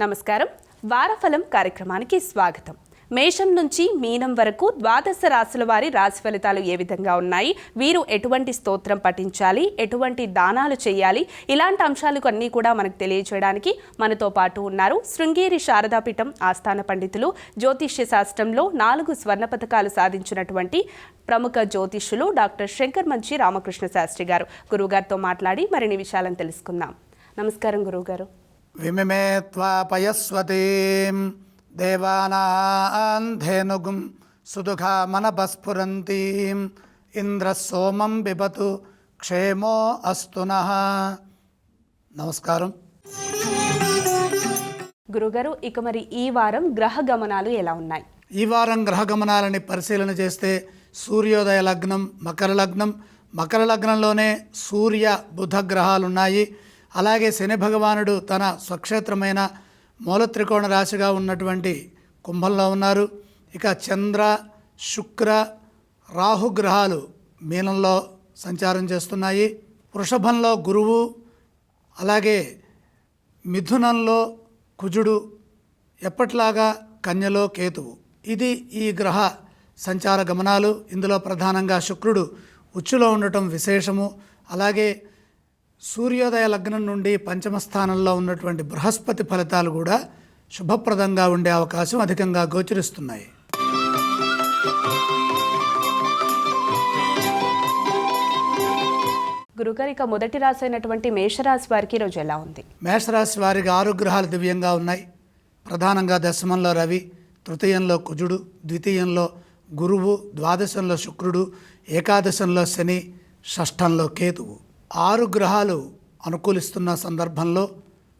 నమస్కారం. వారఫలం కార్యక్రమానికి స్వాగతం. మేషం నుంచి మీనం వరకు ద్వాదశ రాశుల వారి రాశి ఫలితాలు ఏ విధంగా ఉన్నాయి? వీరు ఎటువంటి స్తోత్రం పఠించాలి? ఎటువంటి దానాలు చేయాలి? ఇలాంటి అంశాలు అన్నీ కూడా మనకు తెలియజేయడానికి మనతో పాటు ఉన్నారు శృంగేరి శారదాపీఠం ఆస్థాన పండితులు జ్యోతిష్య శాస్త్రంలో నాలుగు స్వర్ణ పథకాలు సాధించినటువంటి ప్రముఖ జ్యోతిష్యులు డాక్టర్ శంకర్ మంచి రామకృష్ణ శాస్త్రి గారు. గురువుగారితో మాట్లాడి మరిన్ని విషయాలను తెలుసుకుందాం. నమస్కారం గురువుగారు. విమిమే త్వాపయస్వతీం దేవానాంధేనుగుం ఇంద్ర సోమం బిబతు క్షేమో అస్తు నః నమస్కారం గురుగారు ఇక మరి ఈ వారం గ్రహ గమనాలు ఎలా ఉన్నాయి? ఈ వారం గ్రహ గమనాలని పరిశీలన చేస్తే సూర్యోదయ లగ్నం మకర లగ్నం. మకర లగ్నంలోనే సూర్య బుధ గ్రహాలు ఉన్నాయి అలాగే శని భగవానుడు తన స్వక్షేత్రమైన మూలత్రికోణ రాశిగా ఉన్నటువంటి కుంభంలో ఉన్నారు. ఇక చంద్ర శుక్ర రాహు గ్రహాలు మీనంలో సంచారం చేస్తున్నాయి. వృషభంలో గురువు అలాగే మిథునంలో కుజుడు ఎప్పట్లాగా కన్యలో కేతువు. ఇది ఈ గ్రహ సంచార గమనాలు. ఇందులో ప్రధానంగా శుక్రుడు ఉచ్చులో ఉండటం విశేషము. అలాగే సూర్యోదయ లగ్నం నుండి పంచమ స్థానంలో ఉన్నటువంటి బృహస్పతి ఫలితాలు కూడా శుభప్రదంగా ఉండే అవకాశం అధికంగా గోచరిస్తున్నాయి. గురుగారు ఇక మొదటి రాశి అయినటువంటి మేషరాశి వారికి ఈరోజు ఎలా ఉంది? మేషరాశి వారికి ఆరు గ్రహాలు దివ్యంగా ఉన్నాయి. ప్రధానంగా దశమంలో రవి తృతీయంలో కుజుడు ద్వితీయంలో గురువు ద్వాదశంలో శుక్రుడు ఏకాదశంలో శని షష్ఠంలో కేతువు. ఆరు గ్రహాలు అనుకూలిస్తున్న సందర్భంలో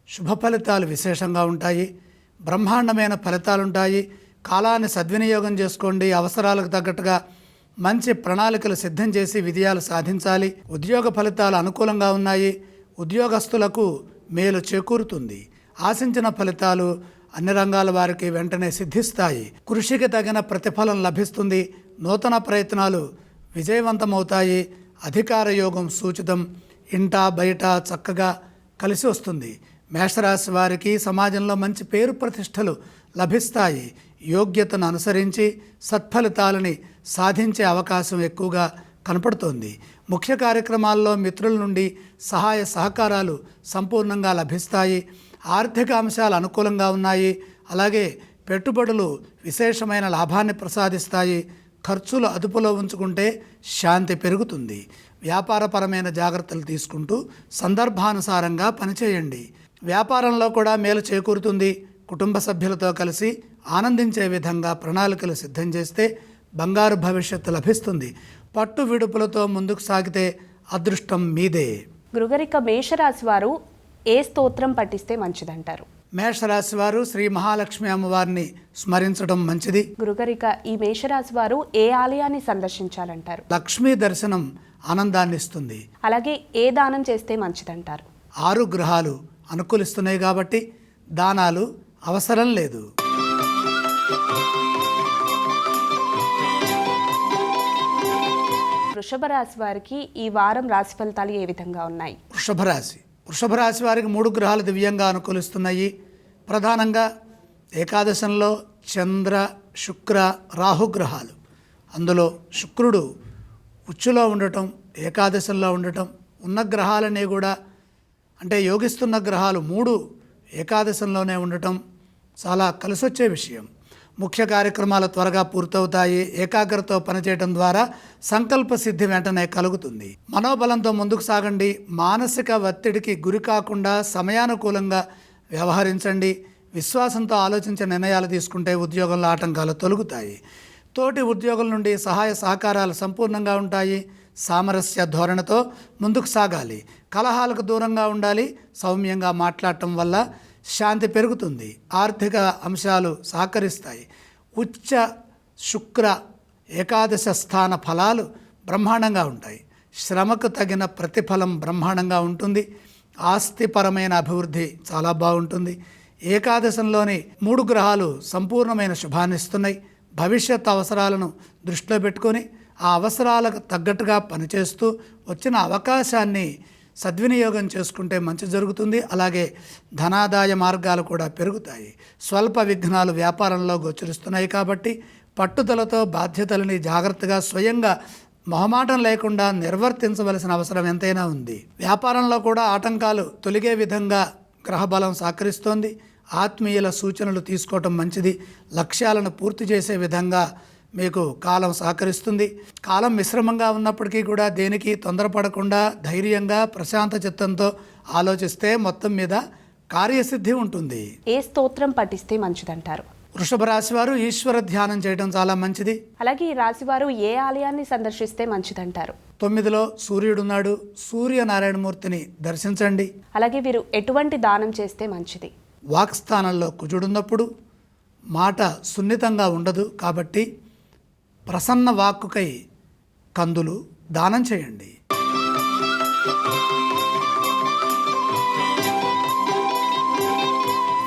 శుభ ఫలితాలు విశేషంగా ఉంటాయి. బ్రహ్మాండమైన ఫలితాలు ఉంటాయి కాలాన్ని సద్వినియోగం చేసుకోండి. అవసరాలకు తగ్గట్టుగా మంచి ప్రణాళికలు సిద్ధం చేసి విజయాలు సాధించాలి. ఉద్యోగ ఫలితాలు అనుకూలంగా ఉన్నాయి. ఉద్యోగస్తులకు మేలు చేకూరుతుంది. ఆశించిన ఫలితాలు అన్ని రంగాల వారికి వెంటనే సిద్ధిస్తాయి. కృషికి తగిన ప్రతిఫలం లభిస్తుంది. నూతన ప్రయత్నాలు విజయవంతమవుతాయి. అధికార యోగం సూచితం. ఇంట బయట చక్కగా కలిసి వస్తుంది. మేషరాశి వారికి సమాజంలో మంచి పేరు ప్రతిష్టలు లభిస్తాయి. యోగ్యతను అనుసరించి సత్ఫలితాలని సాధించే అవకాశం ఎక్కువగా కనపడుతోంది. ముఖ్య కార్యక్రమాల్లో మిత్రుల నుండి సహాయ సహకారాలు సంపూర్ణంగా లభిస్తాయి. ఆర్థిక అంశాలు అనుకూలంగా ఉన్నాయి. అలాగే పెట్టుబడులు విశేషమైన లాభాన్ని ప్రసాదిస్తాయి. ఖర్చులు అదుపులో ఉంచుకుంటే శాంతి పెరుగుతుంది. వ్యాపారపరమైన జాగ్రత్తలు తీసుకుంటూ సందర్భానుసారంగా పనిచేయండి. వ్యాపారంలో కూడా మేలు చేకూరుతుంది. కుటుంబ సభ్యులతో కలిసి ఆనందించే విధంగా ప్రణాళికలు సిద్ధం చేస్తే బంగారు భవిష్యత్తు లభిస్తుంది. పట్టు విడుపులతో ముందుకు సాగితే అదృష్టం మీదే. గృగరిక మేషరాశి వారు ఏ స్తోత్రం పఠిస్తే మంచిదంటారు? మేషరాశి వారు శ్రీ మహాలక్ష్మి అమ్మవారిని స్మరించడం మంచిది. గురుగారు ఇక ఈ మేషరాశి వారు ఏ ఆలయాన్ని సందర్శించాలంటారు? లక్ష్మీ దర్శనం ఆనందాన్ని ఇస్తుంది. అలాగే ఏ దానం చేస్తే మంచిదంటారు? ఆరు గ్రహాలు అనుకూలిస్తున్నాయి కాబట్టి దానాలు అవసరం లేదు. వృషభ రాశి వారికి ఈ వారం రాశి ఫలితాలు ఏ విధంగా ఉన్నాయి? వృషభ రాశి వృషభ రాశి వారికి మూడు గ్రహాలు దివ్యంగా అనుకూలిస్తున్నాయి. ప్రధానంగా ఏకాదశంలో చంద్ర శుక్ర రాహు గ్రహాలు. అందులో శుక్రుడు ఉచ్చులో ఉండటం ఏకాదశంలో ఉండటం ఉన్న గ్రహాలనే కూడా అంటే యోగిస్తున్న గ్రహాలు మూడు ఏకాదశంలోనే ఉండటం చాలా కలిసొచ్చే విషయం. ముఖ్య కార్యక్రమాలు త్వరగా పూర్తవుతాయి. ఏకాగ్రతతో పనిచేయడం ద్వారా సంకల్ప సిద్ధి వెంటనే కలుగుతుంది. మనోబలంతో ముందుకు సాగండి. మానసిక ఒత్తిడికి గురి కాకుండా సమయానుకూలంగా వ్యవహరించండి. విశ్వాసంతో ఆలోచించే నిర్ణయాలు తీసుకుంటే ఉద్యోగంలో ఆటంకాలు తొలగుతాయి. తోటి ఉద్యోగుల నుండి సహాయ సహకారాలు సంపూర్ణంగా ఉంటాయి. సామరస్య ధోరణితో ముందుకు సాగాలి. కలహాలకు దూరంగా ఉండాలి. సౌమ్యంగా మాట్లాడటం వల్ల శాంతి పెరుగుతుంది. ఆర్థిక అంశాలు సహకరిస్తాయి. ఉచ్చ శుక్ర ఏకాదశ స్థాన ఫలాలు బ్రహ్మాండంగా ఉంటాయి. శ్రమకు తగిన ప్రతిఫలం బ్రహ్మాండంగా ఉంటుంది. ఆస్తిపరమైన అభివృద్ధి చాలా బాగుంటుంది. ఏకాదశంలోని మూడు గ్రహాలు సంపూర్ణమైన శుభాన్నిస్తున్నాయి భవిష్యత్ అవసరాలను దృష్టిలో పెట్టుకొని ఆ అవసరాలకు తగ్గట్టుగా పనిచేస్తూ వచ్చిన అవకాశాన్ని సద్వినియోగం చేసుకుంటే మంచి జరుగుతుంది. అలాగే ధనాదాయ మార్గాలు కూడా పెరుగుతాయి. స్వల్ప విఘ్నాలు వ్యాపారంలో గోచరిస్తున్నాయి కాబట్టి పట్టుదలతో బాధ్యతలని జాగ్రత్తగా స్వయంగా మొహమాటం లేకుండా నిర్వర్తించవలసిన అవసరం ఎంతైనా ఉంది. వ్యాపారంలో కూడా ఆటంకాలు తొలిగే విధంగా గ్రహబలం సహకరిస్తోంది. ఆత్మీయుల సూచనలు తీసుకోవటం మంచిది. లక్ష్యాలను పూర్తి చేసే విధంగా మీకు కాలం సహకరిస్తుంది. కాలం మిశ్రమంగా ఉన్నప్పటికీ కూడా దేనికి తొందరపడకుండా ధైర్యంగా ప్రశాంత చిత్తంతో ఆలోచిస్తే మొత్తం మీద కార్యసిద్ధి ఉంటుంది. ఏ స్తోత్రం పఠిస్తే మంచిదంటారు? వృషభ రాశి వారు ఈశ్వర ధ్యానం చేయడం చాలా మంచిది. అలాగే ఈ రాశివారు ఏ ఆలయాన్ని సందర్శిస్తే మంచిదంటారు? తొమ్మిదిలో సూర్యుడున్నాడు. సూర్యనారాయణమూర్తిని దర్శించండి. అలాగే వీరు ఎటువంటి దానం చేస్తే మంచిది? వాక్స్థానంలో కుజుడున్నప్పుడు మాట సున్నితంగా ఉండదు కాబట్టి ప్రసన్న వాక్కుకై కందులు దానం చేయండి.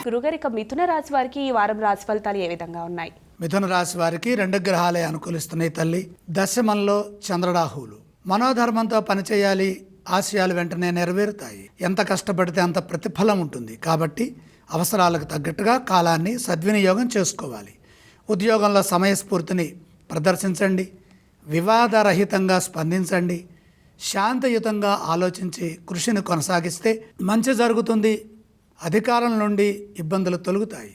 గురుగారిక మిథున రాశి వారికి ఈ వారం రాశి ఫలితాలు ఏ విధంగా ఉన్నాయి? మిథున రాశి వారికి రెండు గ్రహాలే అనుకూలిస్తున్నాయి తల్లి. దశమంలో చంద్రరాహువులు. మనోధర్మంతో పనిచేయాలి ఆశయాలు వెంటనే నెరవేరుతాయి. ఎంత కష్టపడితే అంత ప్రతిఫలం ఉంటుంది. కాబట్టి అవసరాలకు తగ్గట్టుగా కాలాన్ని సద్వినియోగం చేసుకోవాలి. ఉద్యోగంలో సమయస్ఫూర్తిని ప్రదర్శించండి. వివాదరహితంగా స్పందించండి. శాంతియుతంగా ఆలోచించి కృషిని కొనసాగిస్తే మంచి జరుగుతుంది. అధికారం నుండి ఇబ్బందులు తొలుగుతాయి.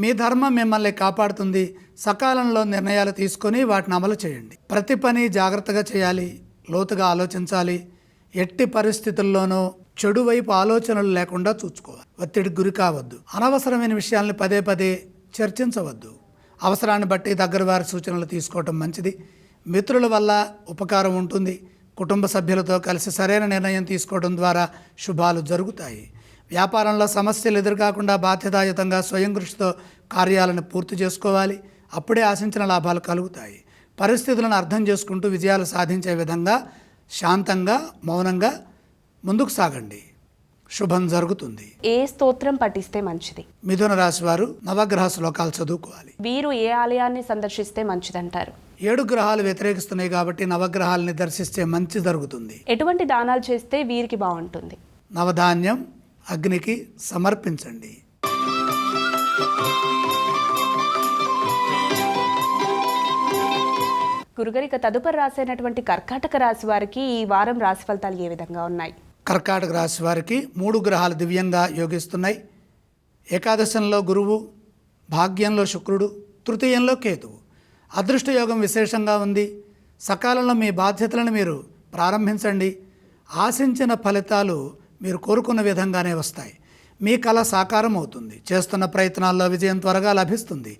మీ ధర్మం మిమ్మల్ని కాపాడుతుంది. సకాలంలో నిర్ణయాలు తీసుకొని వాటిని అమలు చేయండి. ప్రతి పని జాగ్రత్తగా చేయాలి. లోతుగా ఆలోచించాలి. ఎట్టి పరిస్థితుల్లోనూ చెడు వైపు ఆలోచనలు లేకుండా చూసుకోవాలి ఒత్తిడికి గురి కావద్దు. అనవసరమైన విషయాల్ని పదే పదే చర్చించవద్దు. అవసరాన్ని బట్టి దగ్గర వారి సూచనలు తీసుకోవటం మంచిది. మిత్రుల వల్ల ఉపకారం ఉంటుంది. కుటుంబ సభ్యులతో కలిసి సరైన నిర్ణయం తీసుకోవడం ద్వారా శుభాలు జరుగుతాయి. వ్యాపారంలో సమస్యలు ఎదురుకాకుండా బాధ్యతాయుతంగా స్వయం కృషితో కార్యాలను పూర్తి చేసుకోవాలి. అప్పుడే ఆశించిన లాభాలు కలుగుతాయి. పరిస్థితులను అర్థం చేసుకుంటూ విజయాలు సాధించే విధంగా శాంతంగా మౌనంగా ముందుకు సాగండి. శుభం జరుగుతుంది. ఏ స్తోత్రం పఠిస్తే మంచిది? మిథున రాశి వారు నవగ్రహ శ్లోకాలు చదువుకోవాలి. వీరు ఏ ఆలయాన్ని సందర్శిస్తే మంచిదంటారు? ఏడు గ్రహాలు వ్యతిరేకిస్తున్నాయి కాబట్టి నవగ్రహాలని దర్శిస్తే మంచి జరుగుతుంది. ఎటువంటి దానాలు చేస్తే వీరికి బాగుంటుంది? నవధాన్యం అగ్నికి సమర్పించండి. గురుగారిక తదుపరి రాసైనటువంటి కర్కాటక రాశి వారికి ఈ వారం రాశి ఫలితాలు ఏ విధంగా ఉన్నాయి? కర్కాటక రాశి వారికి మూడు గ్రహాలు దివ్యంగా యోగిస్తున్నాయి. ఏకాదశంలో గురువు భాగ్యంలో శుక్రుడు తృతీయంలో కేతువు. అదృష్ట యోగం విశేషంగా ఉంది. సకాలంలో మీ బాధ్యతలను మీరు ప్రారంభించండి. ఆశించిన ఫలితాలు మీరు కోరుకున్న విధంగానే వస్తాయి. మీ కళ సాకారం అవుతుంది. చేస్తున్న ప్రయత్నాల్లో విజయం త్వరగా లభిస్తుంది.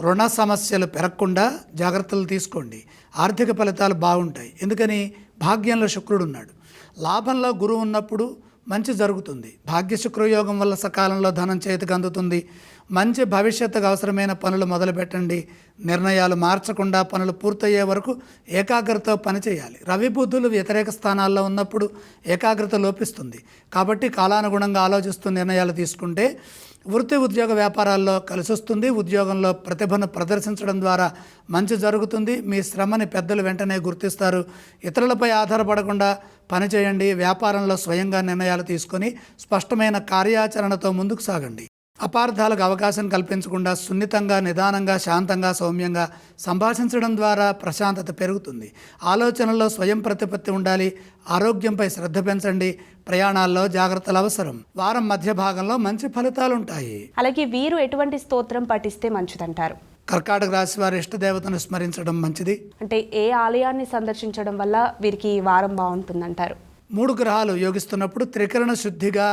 రుణ సమస్యలు పెరగకుండా జాగ్రత్తలు తీసుకోండి. ఆర్థిక ఫలితాలు బాగుంటాయి. ఎందుకని? భాగ్యంలో శుక్రుడు ఉన్నాడు. లాభంలో గురువు ఉన్నప్పుడు మంచి జరుగుతుంది. భాగ్య శుక్రయోగం వల్ల సకాలంలో ధనం చేతికి అందుతుంది. మంచి భవిష్యత్తుకు అవసరమైన పనులు మొదలుపెట్టండి. నిర్ణయాలు మార్చకుండా పనులు పూర్తయ్యే వరకు ఏకాగ్రతతో పనిచేయాలి రవి బుద్ధులు వ్యతిరేక స్థానాల్లో ఉన్నప్పుడు ఏకాగ్రత లోపిస్తుంది. కాబట్టి కాలానుగుణంగా ఆలోచిస్తూ నిర్ణయాలు తీసుకుంటే వృత్తి ఉద్యోగ వ్యాపారాల్లో కలిసొస్తుంది. ఉద్యోగంలో ప్రతిభను ప్రదర్శించడం ద్వారా మంచి జరుగుతుంది. మీ శ్రమని పెద్దలు వెంటనే గుర్తిస్తారు. ఇతరులపై ఆధారపడకుండా పనిచేయండి వ్యాపారంలో స్వయంగా నిర్ణయాలు తీసుకొని స్పష్టమైన కార్యాచరణతో ముందుకు సాగండి. అపార్థాలకు అవకాశం కల్పించకుండా సున్నితంగా నిదానంగా శాంతంగా సౌమ్యంగా సంభాషించడం ద్వారా ప్రశాంతత పెరుగుతుంది. ఆలోచనల్లో స్వయం ప్రతిపత్తి ఉండాలి ఆరోగ్యంపై శ్రద్ధ పెంచండి ప్రయాణాల్లో జాగ్రత్తలు అవసరం. వారం మధ్య భాగంలో మంచి ఫలితాలు ఉంటాయి అలాగే వీరు ఎటువంటి స్తోత్రం పఠిస్తే మంచిదంటారు? కర్కాటక రాశి వారి ఇష్టదేవతను స్మరించడం మంచిది. అంటే ఏ ఆలయాన్ని సందర్శించడం వల్ల వీరికి ఈ వారం బాగుంటుందంటారు? మూడు గ్రహాలు యోగిస్తున్నప్పుడు త్రికరణ శుద్ధిగా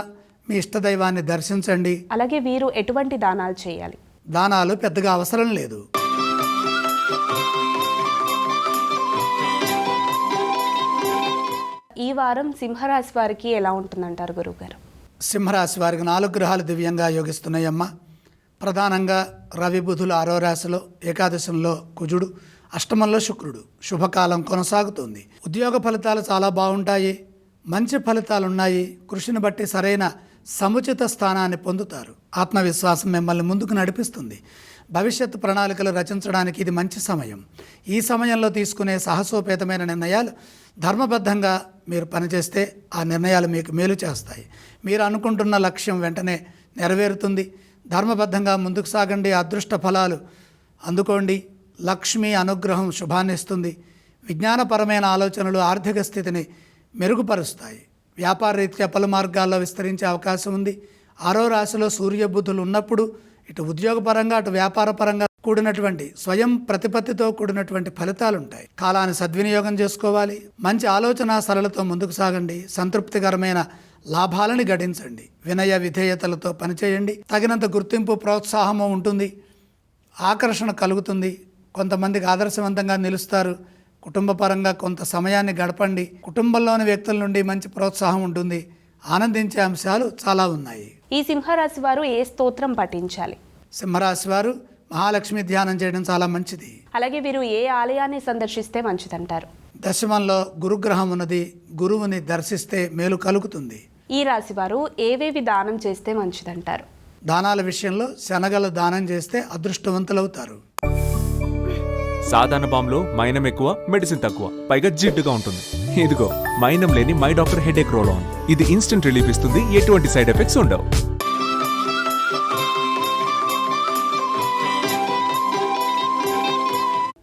మీ ఇష్టదైవాన్ని దర్శించండి. అలాగే వీరు ఎటువంటి దానాలు చేయాలి? దానాలు పెద్దగా అవసరం లేదు. ఈ వారం సింహరాశి వారికి ఎలా ఉంటుందంటారు గురువుగారు? సింహరాశి వారికి నాలుగు గ్రహాలు దివ్యంగా యోగిస్తున్నాయమ్మ. ప్రధానంగా రవి బుధులు ఆరో రాశిలో ఏకాదశంలో కుజుడు అష్టమంలో శుక్రుడు. శుభకాలం కొనసాగుతుంది. ఉద్యోగ ఫలితాలు చాలా బాగుంటాయి. మంచి ఫలితాలు ఉన్నాయి కృషిని బట్టి సరైన సముచిత స్థానాన్ని పొందుతారు. ఆత్మవిశ్వాసం మిమ్మల్ని ముందుకు నడిపిస్తుంది. భవిష్యత్తు ప్రణాళికలు రచించడానికి ఇది మంచి సమయం. ఈ సమయంలో తీసుకునే సాహసోపేతమైన నిర్ణయాలు ధర్మబద్ధంగా మీరు పనిచేస్తే ఆ నిర్ణయాలు మీకు మేలు చేస్తాయి. మీరు అనుకుంటున్న లక్ష్యం వెంటనే నెరవేరుతుంది. ధర్మబద్ధంగా ముందుకు సాగండి అదృష్ట ఫలాలు. అందుకోండి లక్ష్మి అనుగ్రహం శుభాన్నిస్తుంది. విజ్ఞానపరమైన ఆలోచనలు ఆర్థిక స్థితిని మెరుగుపరుస్తాయి. వ్యాపార రీత్యా పలు మార్గాల్లో విస్తరించే అవకాశం ఉంది. ఆరో రాశిలో సూర్య బుద్ధులు ఉన్నప్పుడు ఇటు ఉద్యోగపరంగా అటు వ్యాపారపరంగా కూడినటువంటి స్వయం ప్రతిపత్తితో కూడినటువంటి ఫలితాలు ఉంటాయి కాలాన్ని సద్వినియోగం చేసుకోవాలి. మంచి ఆలోచన సరళతో ముందుకు సాగండి. సంతృప్తికరమైన లాభాలని గడించండి. వినయ విధేయతలతో పనిచేయండి. తగినంత గుర్తింపు ప్రోత్సాహము ఉంటుంది. ఆకర్షణ కలుగుతుంది. కొంతమందికి ఆదర్శవంతంగా నిలుస్తారు. కుటుంబపరంగా కొంత సమయాన్ని గడపండి. కుటుంబంలోని వ్యక్తుల నుండి మంచి ప్రోత్సాహం ఉంటుంది. ఆనందించే అంశాలు చాలా ఉన్నాయి. ఈ సింహరాశి వారు ఏ స్తోత్రం పఠించాలి? సింహరాశి వారు మహాలక్ష్మి ధ్యానం చేయడం చాలా మంచిది. అలాగే వీరు ఏ ఆలయాన్ని సందర్శిస్తే మంచిదంటారు? దశమంలో గురుగ్రహం ఉన్నది. గురువుని దర్శిస్తే మేలు కలుగుతుంది. ఈ రాశి వారు ఏవేవి దానం చేస్తే మంచిదంటారు? దానాల విషయంలో శనగలు దానం చేస్తే అదృష్టవంతులవుతారు. సాధారణ బాంబులో మైనం ఎక్కువ మెడిసిన్ తక్కువ పైగా జిడ్డుగా ఉంటుంది. ఇదిగో మైనం లేని my doctor headache roll on. ఇది ఇన్స్టెంట్ రిలీఫ్ ఇస్తుంది ఎటువంటి సైడ్ ఎఫెక్ట్స్ ఉండవు.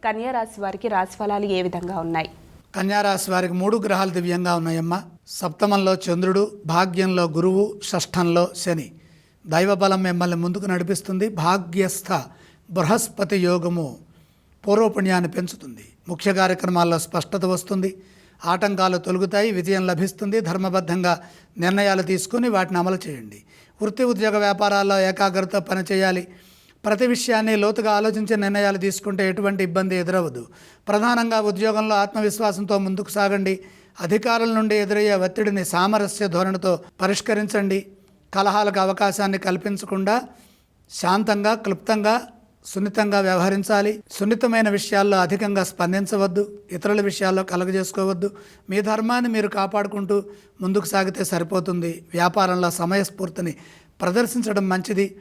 కన్యా రాశి వారికి రాశి ఫలాలు ఏ విధంగా ఉన్నాయి? కన్యారాశి వారికి మూడు గ్రహాలు దివ్యంగా ఉన్నాయమ్మా. సప్తమంలో చంద్రుడు భాగ్యంలో గురువు షష్ఠంలో శని. దైవబలం మిమ్మల్ని ముందుకు నడిపిస్తుంది. భాగ్యస్థ బృహస్పతి యోగము పూర్వపుణ్యాన్ని పెంచుతుంది. ముఖ్య కార్యక్రమాల్లో స్పష్టత వస్తుంది. ఆటంకాలు తొలుగుతాయి. విజయం లభిస్తుంది. ధర్మబద్ధంగా నిర్ణయాలు తీసుకుని వాటిని అమలు చేయండి. వృత్తి ఉద్యోగ వ్యాపారాల్లో ఏకాగ్రత పనిచేయాలి. ప్రతి విషయాన్ని లోతుగా ఆలోచించే నిర్ణయాలు తీసుకుంటే ఎటువంటి ఇబ్బంది ఎదురవదు. ప్రధానంగా ఉద్యోగంలో ఆత్మవిశ్వాసంతో ముందుకు సాగండి. అధికారుల నుండి ఎదురయ్యే ఒత్తిడిని సామరస్య ధోరణితో పరిష్కరించండి. కలహాలకు అవకాశాన్ని కల్పించకుండా శాంతంగా క్లుప్తంగా సున్నితంగా వ్యవహరించాలి. సున్నితమైన విషయాల్లో అధికంగా స్పందించవద్దు. ఇతరుల విషయాల్లో కలగజేసుకోవద్దు. మీ ధర్మాన్ని మీరు కాపాడుకుంటూ ముందుకు సాగితే సరిపోతుంది. వ్యాపారంలో సమయస్ఫూర్తిని ప్రదర్శించడం మంచిది.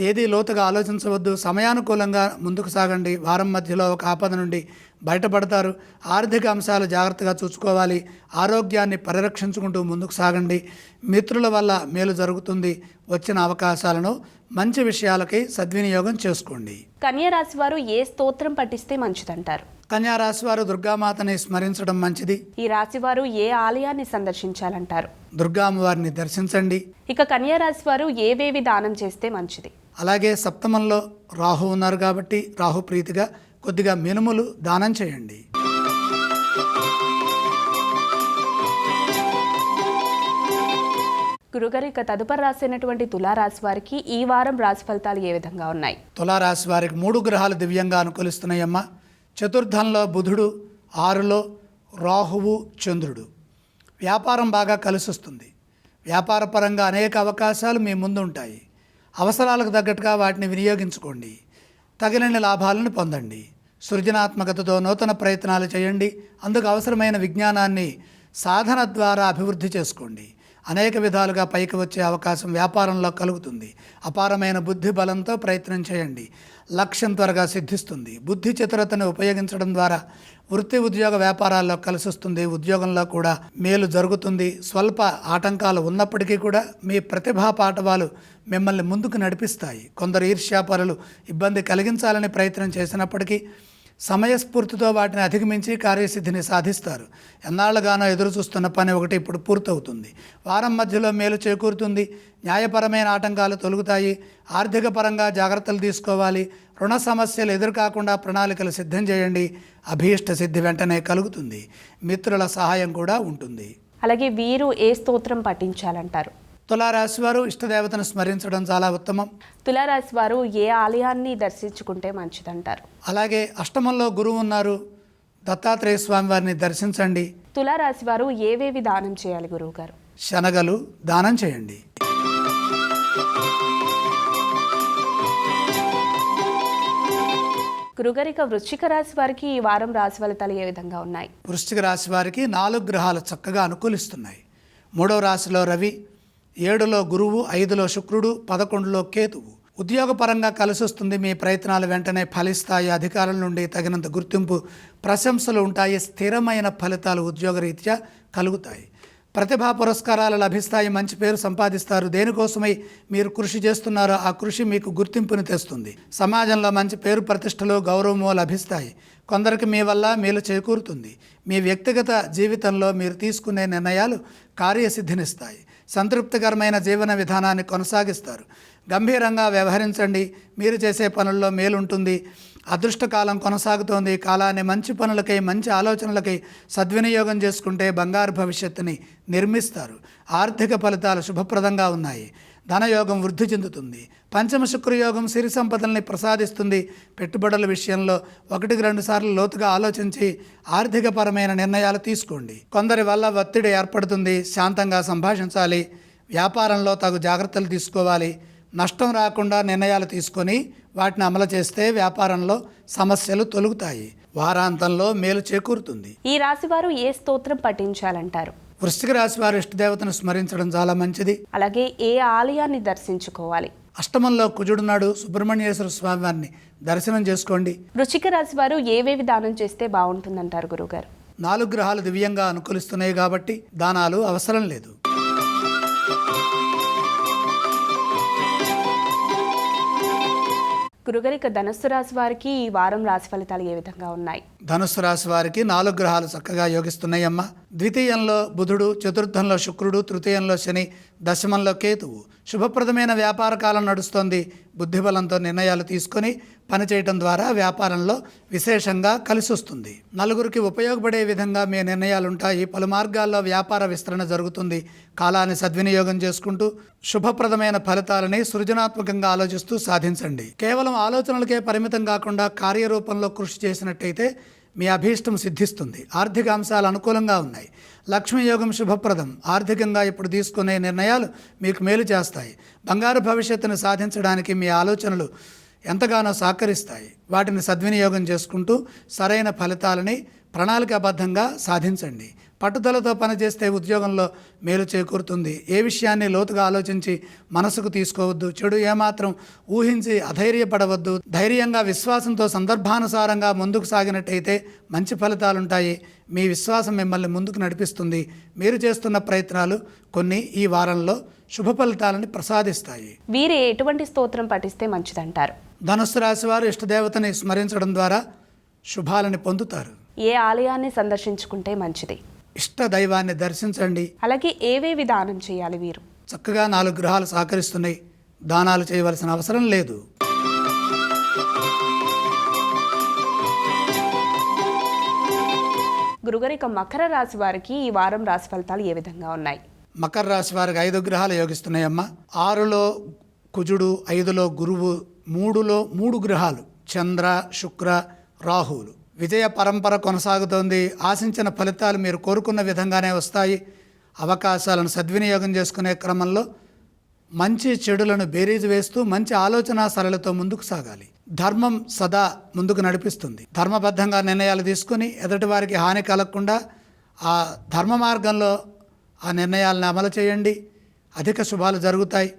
ఏది లోతుగా ఆలోచించవద్దు. సమయానుకూలంగా ముందుకు సాగండి. వారం మధ్యలో ఒక ఆపద నుండి బయటపడతారు. ఆర్థిక అంశాలు జాగ్రత్తగా చూసుకోవాలి. ఆరోగ్యాన్ని పరిరక్షించుకుంటూ ముందుకు సాగండి. మిత్రుల వల్ల మేలు జరుగుతుంది. వచ్చిన అవకాశాలను మంచి విషయాలకై సద్వినియోగం చేసుకోండి. కన్యా రాశి వారు ఏ స్తోత్రం పఠిస్తే మంచిదంటారు? కన్యా రాశి వారు దుర్గామాతని స్మరించడం మంచిది. ఈ రాశి వారు ఏ ఆలయాన్ని సందర్శించాలంటారు? దుర్గామ్మవారిని దర్శించండి. ఇక కన్యా రాశి వారు ఏవేవి దానం చేస్తే మంచిది? అలాగే సప్తమంలో రాహు ఉన్నారు కాబట్టి రాహు ప్రీతిగా కొద్దిగా మినుములు దానం చేయండి. గురుగారు ఇక తదుపరి రాసినటువంటి తులారాశి వారికి ఈ వారం రాశి ఫలితాలు ఏ విధంగా ఉన్నాయి? తులారాశి వారికి మూడు గ్రహాలు దివ్యంగా అనుకూలిస్తున్నాయమ్మా. చతుర్థంలో బుధుడు ఆరులో రాహువు చంద్రుడు. వ్యాపారం బాగా కలిసొస్తుంది. వ్యాపారపరంగా అనేక అవకాశాలు మీ ముందు ఉంటాయి అవసరాలకు తగ్గట్టుగా వాటిని వినియోగించుకోండి. తగినన్ని లాభాలను పొందండి. సృజనాత్మకతతో నూతన ప్రయత్నాలు చేయండి. అందుకు అవసరమైన విజ్ఞానాన్ని సాధన ద్వారా అభివృద్ధి చేసుకోండి. అనేక విధాలుగా పైకి వచ్చే అవకాశం వ్యాపారంలో కలుగుతుంది. అపారమైన బుద్ధి బలంతో ప్రయత్నం చేయండి. లక్ష్యం త్వరగా సిద్ధిస్తుంది. బుద్ధి చతురతను ఉపయోగించడం ద్వారా వృత్తి ఉద్యోగ వ్యాపారాల్లో కలిసిస్తుంది. ఉద్యోగంలో కూడా మేలు జరుగుతుంది. స్వల్ప ఆటంకాలు ఉన్నప్పటికీ కూడా మీ ప్రతిభా పాఠవాలు మిమ్మల్ని ముందుకు నడిపిస్తాయి. కొందరు ఈర్ష్యాపరులు ఇబ్బంది కలిగించాలని ప్రయత్నం చేసినప్పటికీ సమయస్ఫూర్తితో వాటిని అధిగమించి కార్యసిద్ధిని సాధిస్తారు. ఎన్నాళ్ళుగానో ఎదురు చూస్తున్న పని ఒకటి ఇప్పుడు పూర్తవుతుంది. వారం మధ్యలో మేలు చేకూరుతుంది. న్యాయపరమైన ఆటంకాలు తొలుగుతాయి. ఆర్థిక పరంగా జాగ్రత్తలు తీసుకోవాలి. రుణ సమస్యలు ఎదురుకాకుండా ప్రణాళికలు సిద్ధం చేయండి. అభీష్ట సిద్ధి వెంటనే కలుగుతుంది. మిత్రుల సహాయం కూడా ఉంటుంది. అలాగే వీరు ఏ స్తోత్రం పఠించాలంటారు? తులారాశి వారు ఇష్టదేవతను స్మరించడం చాలా ఉత్తమం. తులారాశి వారు ఏ ఆలయాన్ని దర్శించుకుంటే మంచిదంటారు? అలాగే అష్టమంలో గురువు ఉన్నారు. దత్తాత్రేయ స్వామి వారిని దర్శించండి. తులారాశి వారు ఏవేవి దానం చేయాలి గురువు గారు శనగలు దానం చేయండి. గురుగారు ఇక వృశ్చిక రాశి వారికి ఈ వారం రాశి ఫలితాలు ఏ విధంగా ఉన్నాయి? వృశ్చిక రాశి వారికి నాలుగు గ్రహాలు చక్కగా అనుకూలిస్తున్నాయి. మూడవ రాశిలో రవి ఏడులో గురువు ఐదులో శుక్రుడు పదకొండులో కేతువు. ఉద్యోగపరంగా కలిసొస్తుంది మీ ప్రయత్నాలు వెంటనే ఫలిస్తాయి. అధికారుల నుండి తగినంత గుర్తింపు ప్రశంసలు ఉంటాయి. స్థిరమైన ఫలితాలు ఉద్యోగరీత్యా కలుగుతాయి. ప్రతిభా పురస్కారాలు లభిస్తాయి. మంచి పేరు సంపాదిస్తారు. దేనికోసమై మీరు కృషి చేస్తున్నారో ఆ కృషి మీకు గుర్తింపుని తెస్తుంది. సమాజంలో మంచి పేరు ప్రతిష్టలు గౌరవము లభిస్తాయి. కొందరికి మీ వల్ల మేలు చేకూరుతుంది. మీ వ్యక్తిగత జీవితంలో మీరు తీసుకునే నిర్ణయాలు కార్యసిద్ధినిస్తాయి. సంతృప్తికరమైన జీవన విధానాన్ని కొనసాగిస్తారు. గంభీరంగా వ్యవహరించండి. మీరు చేసే పనుల్లో మేలుంటుంది. అదృష్టకాలం కొనసాగుతోంది. కాలాన్ని మంచి పనులకై మంచి ఆలోచనలకై సద్వినియోగం చేసుకుంటే బంగారు భవిష్యత్తుని నిర్మిస్తారు. ఆర్థిక ఫలితాలు శుభప్రదంగా ఉన్నాయి. ధనయోగం వృద్ధి చెందుతుంది. పంచమ శుక్రయోగం సిరి సంపదల్ని ప్రసాదిస్తుంది. పెట్టుబడుల విషయంలో ఒకటికి రెండు సార్లు లోతుగా ఆలోచించి ఆర్థికపరమైన నిర్ణయాలు తీసుకోండి. కొందరి వల్ల ఒత్తిడి ఏర్పడుతుంది. శాంతంగా సంభాషించాలి. వ్యాపారంలో తగు జాగ్రత్తలు తీసుకోవాలి. నష్టం రాకుండా నిర్ణయాలు తీసుకొని వాటిని అమలు చేస్తే వ్యాపారంలో సమస్యలు తొలుగుతాయి. వారాంతంలో మేలు చేకూరుతుంది. ఈ రాశివారు ఏ స్తోత్రం పఠించాలంటారు? వృశ్చిక రాశి వారి ఇష్టదేవతను స్మరించడం చాలా మంచిది. అలాగే ఏ ఆలయాన్ని దర్శించుకోవాలి? అష్టమంలో కుజుడునాడు సుబ్రహ్మణ్యేశ్వర స్వామి వారిని దర్శనం చేసుకోండి. వృచ్చిక రాశి వారు ఏవేవి దానం చేస్తే బాగుంటుందంటారు గురుగారు నాలుగు గ్రహాలు దివ్యంగా అనుకూలిస్తున్నాయి కాబట్టి దానాలు అవసరం లేదు. గురుగారు ఇక ధనుస్సు రాశి వారికి ఈ వారం రాశి ఫలితాలు ఏ విధంగా ఉన్నాయి? ధనుస్సు రాశి వారికి నాలుగు గ్రహాలు చక్కగా యోగిస్తున్నాయమ్మ. ద్వితీయంలో బుధుడు చతుర్థంలో శుక్రుడు తృతీయంలో శని దశమంలో కేతువు. శుభప్రదమైన వ్యాపార కాలం నడుస్తోంది. బుద్ధిబలంతో నిర్ణయాలు తీసుకొని పనిచేయటం ద్వారా వ్యాపారంలో విశేషంగా కలిసి వస్తుంది నలుగురికి ఉపయోగపడే విధంగా మీ నిర్ణయాలు ఉంటాయి పలు మార్గాల్లో వ్యాపార విస్తరణ జరుగుతుంది. కాలాన్ని సద్వినియోగం చేసుకుంటూ శుభప్రదమైన ఫలితాలని సృజనాత్మకంగా ఆలోచిస్తూ సాధించండి. కేవలం ఆలోచనలకే పరిమితం కాకుండా కార్యరూపంలో కృషి చేసినట్టయితే మీ అభీష్టం సిద్ధిస్తుంది. ఆర్థిక అంశాలు అనుకూలంగా ఉన్నాయి. లక్ష్మీయోగం శుభప్రదం. ఆర్థికంగా ఇప్పుడు తీసుకునే నిర్ణయాలు మీకు మేలు చేస్తాయి. బంగారు భవిష్యత్తును సాధించడానికి మీ ఆలోచనలు ఎంతగానో సహకరిస్తాయి. వాటిని సద్వినియోగం చేసుకుంటూ సరైన ఫలితాలని ప్రణాళికాబద్ధంగా సాధించండి. పట్టుదలతో పనిచేస్తే ఉద్యోగంలో మేలు చేకూరుతుంది. ఏ విషయాన్ని లోతుగా ఆలోచించి మనసుకు తీసుకోవద్దు. చెడు ఏమాత్రం ఊహించి అధైర్యపడవద్దు. ధైర్యంగా విశ్వాసంతో సందర్భానుసారంగా ముందుకు సాగినట్టయితే మంచి ఫలితాలుంటాయి. మీ విశ్వాసం మిమ్మల్ని ముందుకు నడిపిస్తుంది. మీరు చేస్తున్న ప్రయత్నాలు కొన్ని ఈ వారంలో శుభ ఫలితాలని ప్రసాదిస్తాయి. వీరు ఎటువంటి స్తోత్రం పఠిస్తే మంచిదంటారు? ధనుస్సు రాశి వారు ఇష్టదేవతని స్మరించడం ద్వారా శుభాలని పొందుతారు. ఏ ఆలయాన్ని సందర్శించుకుంటే మంచిది? ఇష్ట దైవాన్ని దర్శించండి. అలాగే ఏవేవి దానం చేయాలి వీరు? చక్కగా నాలుగు గ్రహాలు సహకరిస్తున్నాయి. దానాలు చేయవలసిన అవసరం లేదు. గురుగారు ఇక మకర రాశి వారికి ఈ వారం రాశి ఫలితాలు ఏ విధంగా ఉన్నాయి? మకర రాశి వారికి ఐదు గ్రహాలు యోగిస్తున్నాయమ్మ. ఆరులో కుజుడు ఐదులో గురువు మూడులో మూడు గ్రహాలు. చంద్ర శుక్ర రాహువులు విజయ పరంపర కొనసాగుతోంది. ఆశించిన ఫలితాలు మీరు కోరుకున్న విధంగానే వస్తాయి. అవకాశాలను సద్వినియోగం చేసుకునే క్రమంలో మంచి చెడులను బేరీజు వేస్తూ మంచి ఆలోచన సరళతో ముందుకు సాగాలి. ధర్మం సదా ముందుకు నడిపిస్తుంది. ధర్మబద్ధంగా నిర్ణయాలు తీసుకుని ఎదుటివారికి హాని కలగకుండా ఆ ధర్మ మార్గంలో ఆ నిర్ణయాలను అమలు చేయండి. అధిక శుభాలు జరుగుతాయి.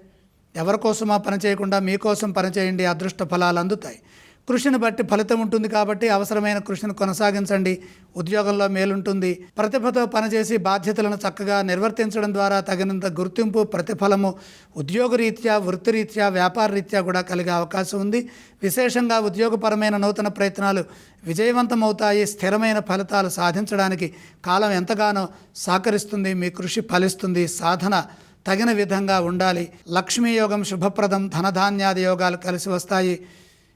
ఎవరి కోసమో పనిచేయకుండా మీకోసం పనిచేయండి అదృష్ట ఫలాలు అందుతాయి. కృషిని బట్టి ఫలితం ఉంటుంది కాబట్టి అవసరమైన కృషిని కొనసాగించండి. ఉద్యోగంలో మేలుంటుంది. ప్రతిభతో పనిచేసి బాధ్యతలను చక్కగా నిర్వర్తించడం ద్వారా తగినంత గుర్తింపు ప్రతిఫలము ఉద్యోగరీత్యా వృత్తిరీత్యా వ్యాపార రీత్యా కూడా కలిగే అవకాశం ఉంది. విశేషంగా ఉద్యోగపరమైన నూతన ప్రయత్నాలు విజయవంతమవుతాయి. స్థిరమైన ఫలితాలు సాధించడానికి కాలం ఎంతగానో సహకరిస్తుంది. మీ కృషి ఫలిస్తుంది. సాధన తగిన విధంగా ఉండాలి. లక్ష్మీ యోగం శుభప్రదం. ధనధాన్యాది యోగాలు కలిసి వస్తాయి.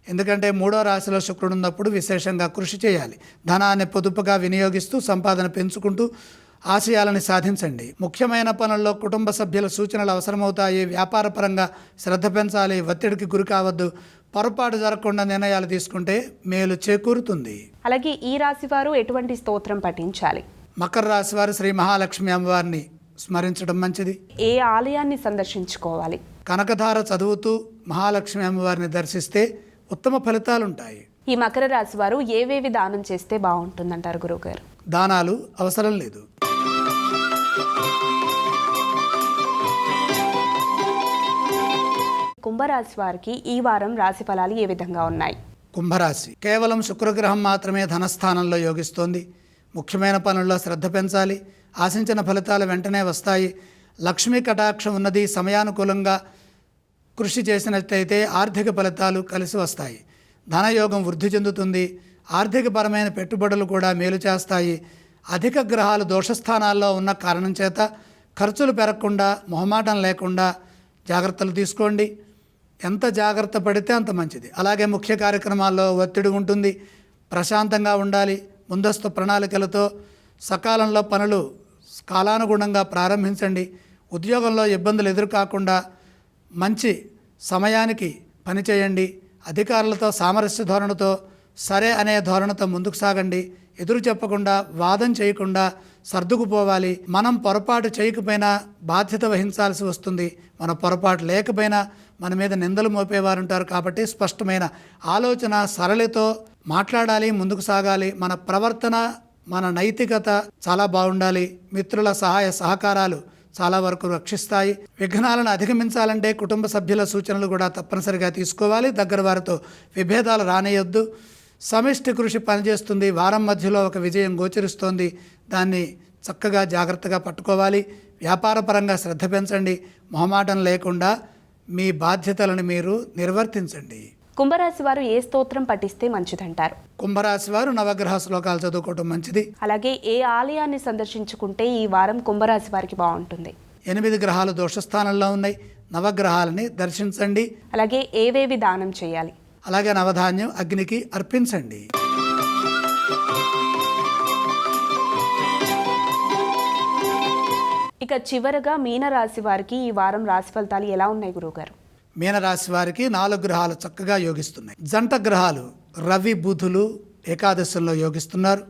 ఎందుకంటే మూడో రాశిలో శుక్రుడు ఉన్నప్పుడు విశేషంగా కృషి చేయాలి. ధనాన్ని పొదుపుగా వినియోగిస్తూ సంపాదన పెంచుకుంటూ ఆశయాలను సాధించండి. ముఖ్యమైన పనుల్లో కుటుంబ సభ్యుల సూచనలు అవసరమవుతాయి. వ్యాపారపరంగా శ్రద్ధ పెంచాలి. ఒత్తిడికి గురి కావద్దు. పొరపాటు జరగకుండా నిర్ణయాలు తీసుకుంటే మేలు చేకూరుతుంది. అలాగే ఈ రాశి వారు ఎటువంటి స్తోత్రం పఠించాలి? మకర రాశి వారు శ్రీ మహాలక్ష్మి అమ్మవారిని స్మరించడం మంచిది. ఏ ఆలయాన్ని సందర్శించుకోవాలి? కనకధార చదువుతూ మహాలక్ష్మి అమ్మవారిని దర్శిస్తే ఉత్తమ ఫలితాలుంటాయి. ఈ మకర రాశి వారు ఏవేవి దానం చేస్తే బాగుంటుందంటారు గురుగారు దానాలు అవసరం లేదు. కుంభరాశి వారికి ఈ వారం రాశి ఫలాలు ఏ విధంగా ఉన్నాయి? కుంభరాశి కేవలం శుక్రగ్రహం మాత్రమే ధనస్థానంలో యోగిస్తోంది. ముఖ్యమైన పనుల్లో శ్రద్ధ పెంచాలి. ఆశించిన ఫలితాలు వెంటనే వస్తాయి. లక్ష్మీ కటాక్షం ఉన్నది సమయానుకూలంగా కృషి చేసినట్లయితే ఆర్థిక ఫలితాలు కలిసి వస్తాయి. ధనయోగం వృద్ధి చెందుతుంది. ఆర్థికపరమైన పెట్టుబడులు కూడా మేలు చేస్తాయి. అధిక గ్రహాలు దోషస్థానాల్లో ఉన్న కారణం చేత ఖర్చులు పెరగకుండా మొహమాటం లేకుండా జాగ్రత్తలు తీసుకోండి. ఎంత జాగ్రత్త పడితే అంత మంచిది. అలాగే ముఖ్య కార్యక్రమాల్లో ఒత్తిడి ఉంటుంది. ప్రశాంతంగా ఉండాలి. ముందస్తు ప్రణాళికలతో సకాలంలో పనులు కాలానుగుణంగా ప్రారంభించండి. ఉద్యోగంలో ఇబ్బందులు ఎదురుకాకుండా మంచి సమయానికి పనిచేయండి అధికారులతో సామరస్య ధోరణితో సరే అనే ధోరణితో ముందుకు సాగండి. ఎదురు చెప్పకుండా వాదం చేయకుండా సర్దుకుపోవాలి. మనం పొరపాటు చేయకపోయినా బాధ్యత వహించాల్సి వస్తుంది. మన పొరపాటు లేకపోయినా మన మీద నిందలు మోపేవారు ఉంటారు కాబట్టి స్పష్టమైన ఆలోచన సరళితో మాట్లాడాలి ముందుకు సాగాలి. మన ప్రవర్తన మన నైతికత చాలా బాగుండాలి. మిత్రుల సహాయ సహకారాలు చాలా వరకు రక్షిస్తాయి. విఘ్నాలను అధిగమించాలంటే కుటుంబ సభ్యుల సూచనలు కూడా తప్పనిసరిగా తీసుకోవాలి. దగ్గర వారితో విభేదాలు రానేయొద్దు. సమిష్టి కృషి పనిచేస్తుంది. వారం మధ్యలో ఒక విజయం గోచరిస్తోంది. దాన్ని చక్కగా జాగ్రత్తగా పట్టుకోవాలి. వ్యాపారపరంగా శ్రద్ధ పెంచండి. మొహమాటం లేకుండా మీ బాధ్యతలను మీరు నిర్వర్తించండి. కుంభరాశి వారు ఏ స్తోత్రం పఠిస్తే మంచిదంటారు? కుంభరాశి వారు నవగ్రహ శ్లోకాలు చదువుకోవటం మంచిది. అలాగే ఏ ఆలయాన్ని సందర్శించుకుంటే ఈ వారం కుంభరాశి వారికి బాగుంటుంది? ఎనిమిది గ్రహాలు దోషస్థానంలో ఉన్నాయి. నవగ్రహాలని దర్శించండి. అలాగే ఏవేవి దానం చేయాలి? అలాగే నవధాన్యం అగ్నికి అర్పించండి. ఇక చివరగా మీనరాశి వారికి ఈ వారం రాశి ఫలితాలు ఎలా ఉన్నాయి గురువుగారు? మీనరాశి వారికి నాలుగు గ్రహాలు చక్కగా యోగిస్తున్నాయి. జంట గ్రహాలు రవి బుధులు ఏకాదశంలో యోగిస్తున్నారు.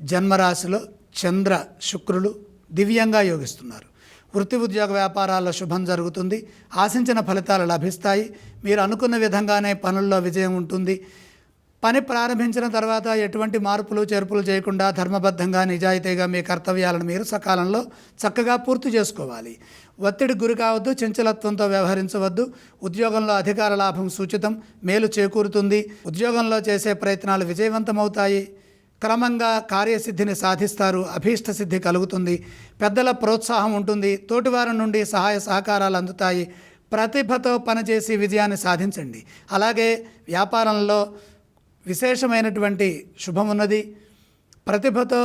జన్మరాశిలో చంద్ర శుక్రులు దివ్యంగా యోగిస్తున్నారు. వృత్తి ఉద్యోగ వ్యాపారాల్లో శుభం జరుగుతుంది. ఆశించిన ఫలితాలు లభిస్తాయి. మీరు అనుకున్న విధంగానే పనుల్లో విజయం ఉంటుంది. పని ప్రారంభించిన తర్వాత ఎటువంటి మార్పులు చేర్పులు చేయకుండా ధర్మబద్ధంగా నిజాయితీగా మీ కర్తవ్యాలను మీరు సకాలంలో చక్కగా పూర్తి చేసుకోవాలి. ఒత్తిడి గురి కావద్దు చంచలత్వంతో వ్యవహరించవద్దు. ఉద్యోగంలో అధికార లాభం సూచితం మేలు చేకూరుతుంది. ఉద్యోగంలో చేసే ప్రయత్నాలు విజయవంతమవుతాయి. క్రమంగా కార్యసిద్ధిని సాధిస్తారు అభీష్ట సిద్ధి కలుగుతుంది. పెద్దల ప్రోత్సాహం ఉంటుంది. తోటివారి నుండి సహాయ సహకారాలు అందుతాయి. ప్రతిభతో పనిచేసి విజయాన్ని సాధించండి. అలాగే వ్యాపారంలో విశేషమైనటువంటి శుభమున్నది. ప్రతిభతో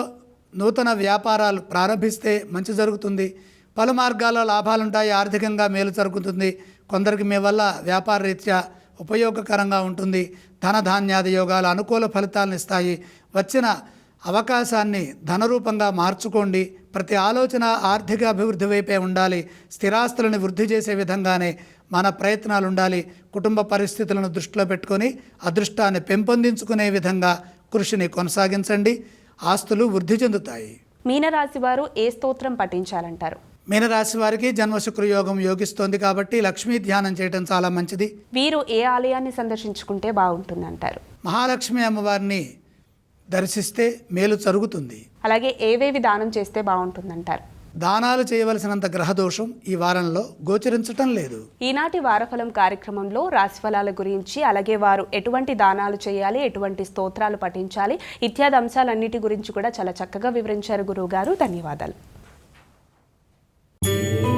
నూతన వ్యాపారాలు ప్రారంభిస్తే మంచి జరుగుతుంది. పలు మార్గాల్లో లాభాలుంటాయి ఆర్థికంగా మేలు జరుగుతుంది. కొందరికి మీ వల్ల వ్యాపార రీత్యా ఉపయోగకరంగా ఉంటుంది. ధన ధాన్యాది యోగాలు అనుకూల ఫలితాలను ఇస్తాయి. వచ్చిన అవకాశాన్ని ధనరూపంగా మార్చుకోండి. ప్రతి ఆలోచన ఆర్థిక అభివృద్ధి వైపే ఉండాలి. స్థిరాస్తులను వృద్ధి చేసే విధంగానే మన ప్రయత్నాలు ఉండాలి. కుటుంబ పరిస్థితులను దృష్టిలో పెట్టుకొని అదృష్టాన్ని పెంపొందించుకునే విధంగా కృషిని కొనసాగించండి. ఆస్తులు వృద్ధి చెందుతాయి. మీనరాశి వారు ఏ స్తోత్రం పఠించాలంటారు? మీనరాశి వారికి జన్మశుక్ర యోగం యోగిస్తోంది కాబట్టి లక్ష్మీ ధ్యానం చేయడం చాలా మంచిది. వీరు ఏ ఆలయాన్ని సందర్శించుకుంటే బాగుంటుంది అంటారు మహాలక్ష్మి అమ్మవారిని దర్శిస్తే మేలు జరుగుతుంది. అలాగే ఏవేవి దానం చేస్తే బాగుంటుందంటారు? దానాలు చేయవలసినంత గ్రహదోషం ఈ వారంలో గోచరించటం లేదు. ఈనాటి వారఫలం కార్యక్రమంలో రాశిఫలాల గురించి అలాగే వారు ఎటువంటి దానాలు చేయాలి ఎటువంటి స్తోత్రాలు పఠించాలి ఇత్యాది అంశాలన్నిటి గురించి కూడా చాలా చక్కగా వివరించారు గురువు గారు Música